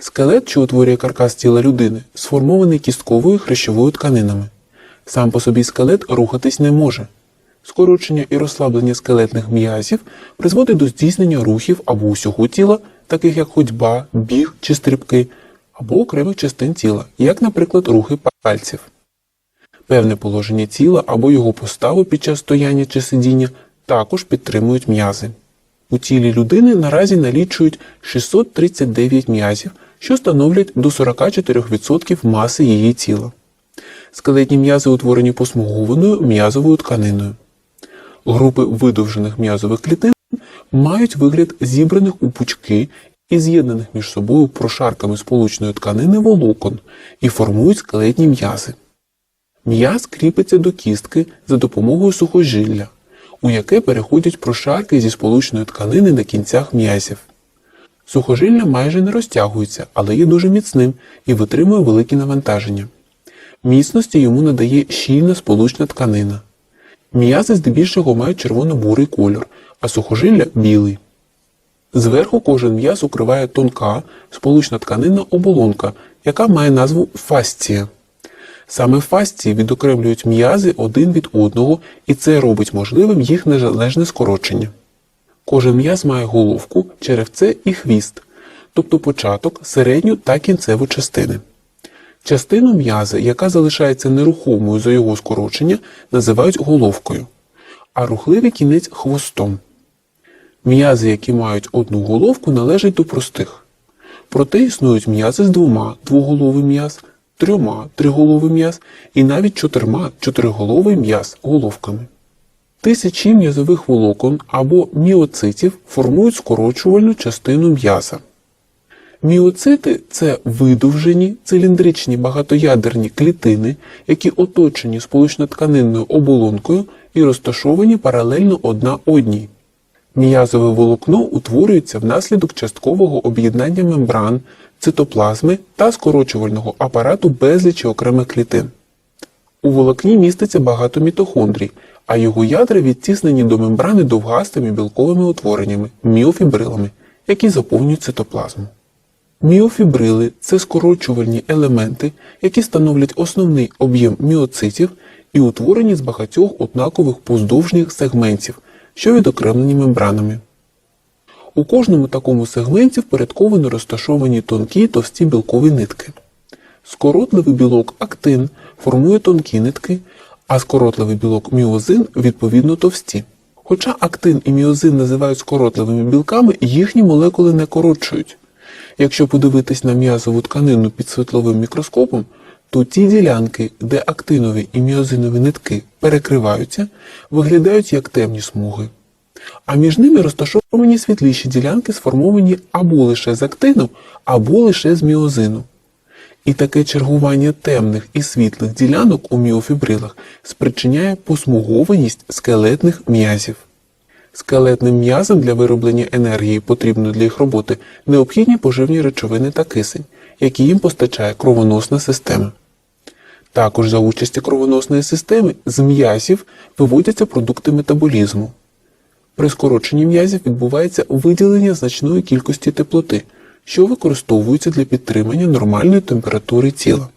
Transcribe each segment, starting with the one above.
Скелет, що утворює каркас тіла людини, сформований кістковою хрящовою тканинами. Сам по собі скелет рухатись не може. Скорочення і розслаблення скелетних м'язів призводить до здійснення рухів або усього тіла, таких як ходьба, біг чи стрибки, або окремих частин тіла, як, наприклад, рухи пальців. Певне положення тіла або його поставу під час стояння чи сидіння також підтримують м'язи. У тілі людини наразі налічують 639 м'язів, що становлять до 44% маси її тіла. Скелетні м'язи утворені посмугованою м'язовою тканиною. Групи видовжених м'язових клітин мають вигляд зібраних у пучки і з'єднаних між собою прошарками сполучної тканини волокон і формують скелетні м'язи. М'яз кріпиться до кістки за допомогою сухожилля, у яке переходять прошарки зі сполучної тканини на кінцях м'язів. Сухожилля майже не розтягується, але є дуже міцним і витримує великі навантаження. Міцності йому надає щільна сполучна тканина. М'язи здебільшого мають червоно-бурий кольор, а сухожилля білий. Зверху кожен м'яз укриває тонка, сполучна тканина оболонка, яка має назву фасція. Саме фасції відокремлюють м'язи один від одного, і це робить можливим їх незалежне скорочення. Кожен м'яз має головку, черевце і хвіст, тобто початок, середню та кінцеву частини. Частину м'яза, яка залишається нерухомою за його скорочення, називають головкою, а рухливий кінець хвостом. М'язи, які мають одну головку, належать до простих. Проте існують м'язи з двома двоголовий м'яз, трьома триголовий м'яз і навіть чотирма чотириголовий м'яз головками. Тисячі м'язових волокон або міоцитів формують скорочувальну частину м'яза. Міоцити це видовжені циліндричні багатоядерні клітини, які оточені сполучнотканинною оболонкою і розташовані паралельно одна одній. М'язове волокно утворюється внаслідок часткового об'єднання мембран, цитоплазми та скорочувального апарату безлічі окремих клітин. У волокні міститься багато мітохондрій, а його ядра відтіснені до мембрани довгастими білковими утвореннями міофібрилами, які заповнюють цитоплазму. Міофібрили це скорочувальні елементи, які становлять основний об'єм міоцитів і утворені з багатьох однакових поздовжніх сегментів, що відокремлені мембранами. У кожному такому сегменті впорядковано розташовані тонкі товсті білкові нитки. Скоротливий білок актин формує тонкі нитки, а скоротливий білок міозин відповідно товсті. Хоча актин і міозин називають скоротливими білками, їхні молекули не коротшують. Якщо подивитись на м'язову тканину під світловим мікроскопом, то ті ділянки, де актинові і міозинові нитки перекриваються, виглядають як темні смуги. А між ними розташовані світліші ділянки, сформовані або лише з актину, або лише з міозину. І таке чергування темних і світлих ділянок у міофібрилах спричиняє посмугованість скелетних м'язів. Скелетним м'язам для вироблення енергії, потрібної для їх роботи, необхідні поживні речовини та кисень, які їм постачає кровоносна система. Також за участі кровоносної системи з м'язів виводяться продукти метаболізму. При скороченні м'язів відбувається виділення значної кількості теплоти, що використовується для підтримання нормальної температури тіла.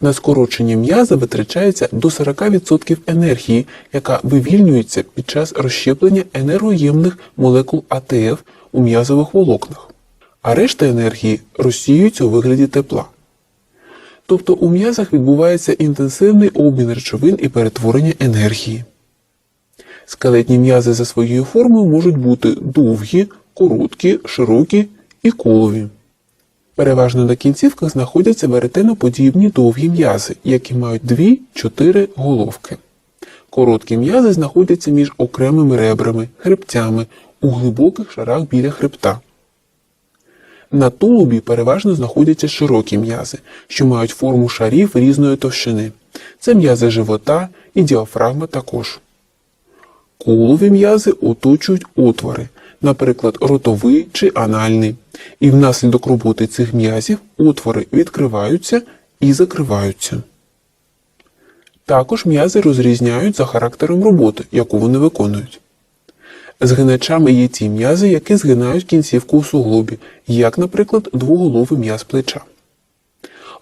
На скорочення м'яза витрачається до 40% енергії, яка вивільнюється під час розщеплення енергоємних молекул АТФ у м'язових волокнах, а решта енергії розсіюється у вигляді тепла. Тобто у м'язах відбувається інтенсивний обмін речовин і перетворення енергії. Скелетні м'язи за своєю формою можуть бути довгі, короткі, широкі і колові. Переважно на кінцівках знаходяться веретеноподібні довгі м'язи, які мають 2-4 головки. Короткі м'язи знаходяться між окремими ребрами, хребцями у глибоких шарах біля хребта. На тулубі переважно знаходяться широкі м'язи, що мають форму шарів різної товщини. Це м'язи живота і діафрагма також. Колові м'язи оточують отвори, наприклад, ротовий чи анальний, і внаслідок роботи цих м'язів отвори відкриваються і закриваються. Також м'язи розрізняють за характером роботи, яку вони виконують. Згиначами є ті м'язи, які згинають кінцівку у суглобі, як, наприклад, двоголовий м'яз плеча.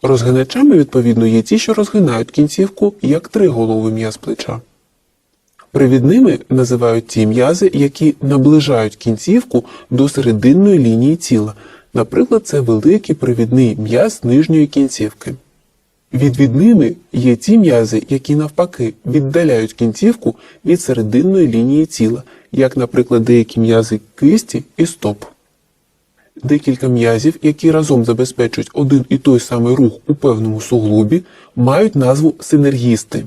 Розгиначами, відповідно, є ті, що розгинають кінцівку, як триголовий м'яз плеча. Привідними називають ті м'язи, які наближають кінцівку до серединної лінії тіла. Наприклад, це великий привідний м'яз нижньої кінцівки. Відвідними є ті м'язи, які навпаки віддаляють кінцівку від серединної лінії тіла, як, наприклад, деякі м'язи кисті і стоп. Декілька м'язів, які разом забезпечують один і той самий рух у певному суглобі, мають назву синергісти.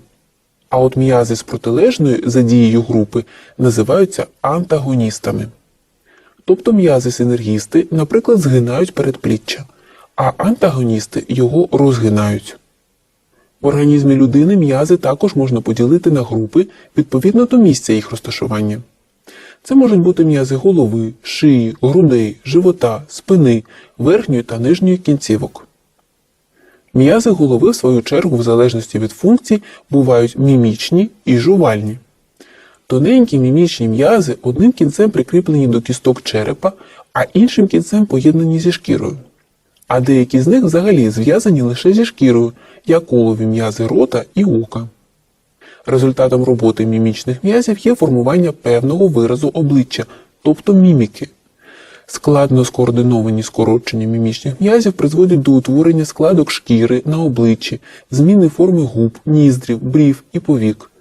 А от м'язи з протилежною за дією групи називаються антагоністами. Тобто м'язи синергісти, наприклад, згинають передпліччя, а антагоністи його розгинають. В організмі людини м'язи також можна поділити на групи відповідно до місця їх розташування. Це можуть бути м'язи голови, шиї, грудей, живота, спини, верхньої та нижньої кінцівок. М'язи голови, в свою чергу, в залежності від функцій, бувають мімічні і жувальні. Тоненькі мімічні м'язи одним кінцем прикріплені до кісток черепа, а іншим кінцем поєднані зі шкірою. А деякі з них взагалі зв'язані лише зі шкірою, як колові м'язи рота і ока. Результатом роботи мімічних м'язів є формування певного виразу обличчя, тобто міміки. Складно скоординовані скорочення мімічних м'язів призводять до утворення складок шкіри на обличчі, зміни форми губ, ніздрів, брів і повік.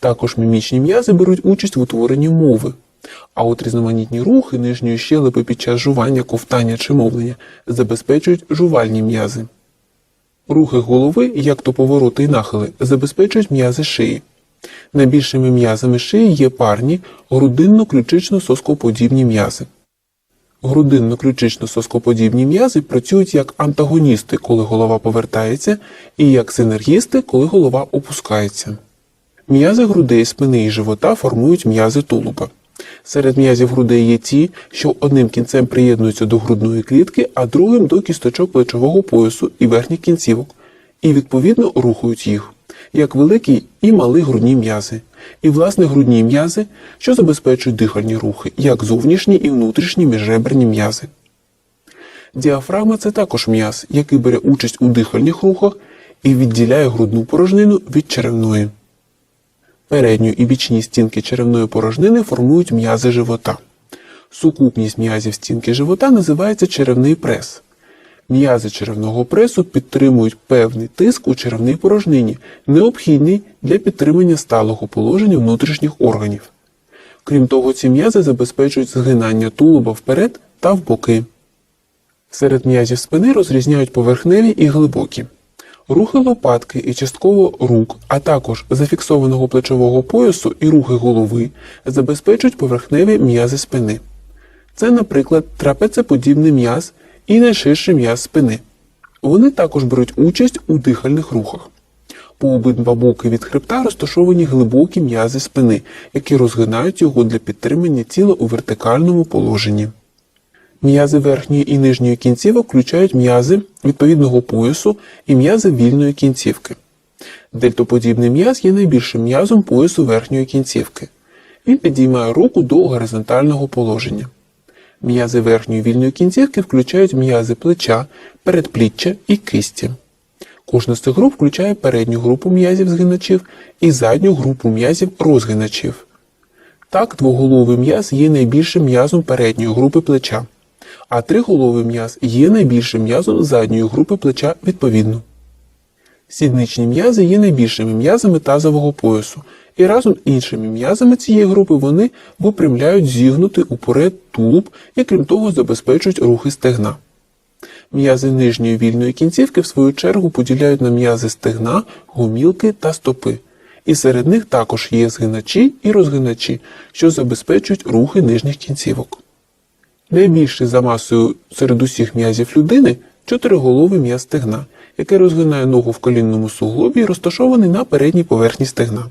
Також мімічні м'язи беруть участь в утворенні мови. А от різноманітні рухи нижньої щелепи під час жування, ковтання чи мовлення забезпечують жувальні м'язи. Рухи голови, як то повороти і нахили, забезпечують м'язи шиї. Найбільшими м'язами шиї є парні грудинно-ключично-соскоподібні м'язи. Грудинно-ключично-соскоподібні м'язи працюють як антагоністи, коли голова повертається, і як синергісти, коли голова опускається. М'язи грудей, спини і живота формують м'язи тулуба. Серед м'язів грудей є ті, що одним кінцем приєднуються до грудної клітки, а другим до кісточок плечового поясу і верхніх кінцівок, і відповідно рухають їх, як великі і малі грудні м'язи, і власне грудні м'язи, що забезпечують дихальні рухи, як зовнішні і внутрішні міжреберні м'язи. Діафрагма це також м'яз, який бере участь у дихальних рухах і відділяє грудну порожнину від черевної. Передню і бічні стінки черевної порожнини формують м'язи живота. Сукупність м'язів стінки живота називається черевний прес. М'язи черевного пресу підтримують певний тиск у черевній порожнині, необхідний для підтримання сталого положення внутрішніх органів. Крім того, ці м'язи забезпечують згинання тулуба вперед та в боки. Серед м'язів спини розрізняють поверхневі і глибокі. Рухи лопатки і частково рук, а також зафіксованого плечового поясу і рухи голови забезпечують поверхневі м'язи спини. Це, наприклад, трапецеподібний м'яз і найширший м'яз спини. Вони також беруть участь у дихальних рухах. По обидва боки від хребта розташовані глибокі м'язи спини, які розгинають його для підтримання тіла у вертикальному положенні. М'язи верхньої і нижньої кінцівок включають м'язи відповідного поясу і м'язи вільної кінцівки. Дельтоподібний м'яз є найбільшим м'язом поясу верхньої кінцівки. Він підіймає руку до горизонтального положення. М'язи верхньої вільної кінцівки включають м'язи плеча, передпліччя і кисті. Кожна з цих груп включає передню групу м'язів згиначів і задню групу м'язів розгиначів. Так, двоголовий м'яз є найбільшим м'язом передньої групи плеча, а триголовий м'яз є найбільшим м'язом задньої групи плеча відповідно. Сідничні м'язи є найбільшими м'язами тазового поясу, і разом з іншими м'язами цієї групи вони випрямляють зігнутий уперед тулуб і крім того забезпечують рухи стегна. М'язи нижньої вільної кінцівки, в свою чергу, поділяють на м'язи стегна, гомілки та стопи. І серед них також є згиначі і розгиначі, що забезпечують рухи нижніх кінцівок. Найбільший за масою серед усіх м'язів людини чотириголовий м'яз стегна, який розгинає ногу в колінному суглобі і розташований на передній поверхні стегна.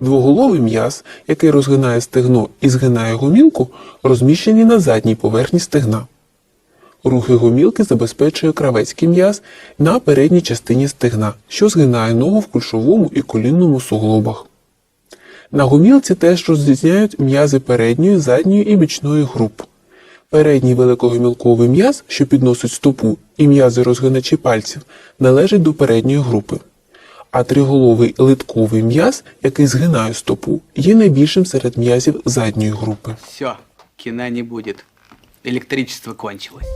Двоголовий м'яз, який розгинає стегно і згинає гомілку, розміщений на задній поверхні стегна. Рухи гомілки забезпечує кравецький м'яз на передній частині стегна, що згинає ногу в кульшовому і колінному суглобах. На гомілці теж розрізняють м'язи передньої, задньої і бічної груп. Передній великогомілковий м'яз, що підносить стопу, і м'язи розгиначі пальців, належать до передньої групи. А триголовий литковий м'яз, який згинає стопу, є найбільшим серед м'язів задньої групи. Все, кіна не буде. Електричество кончилось.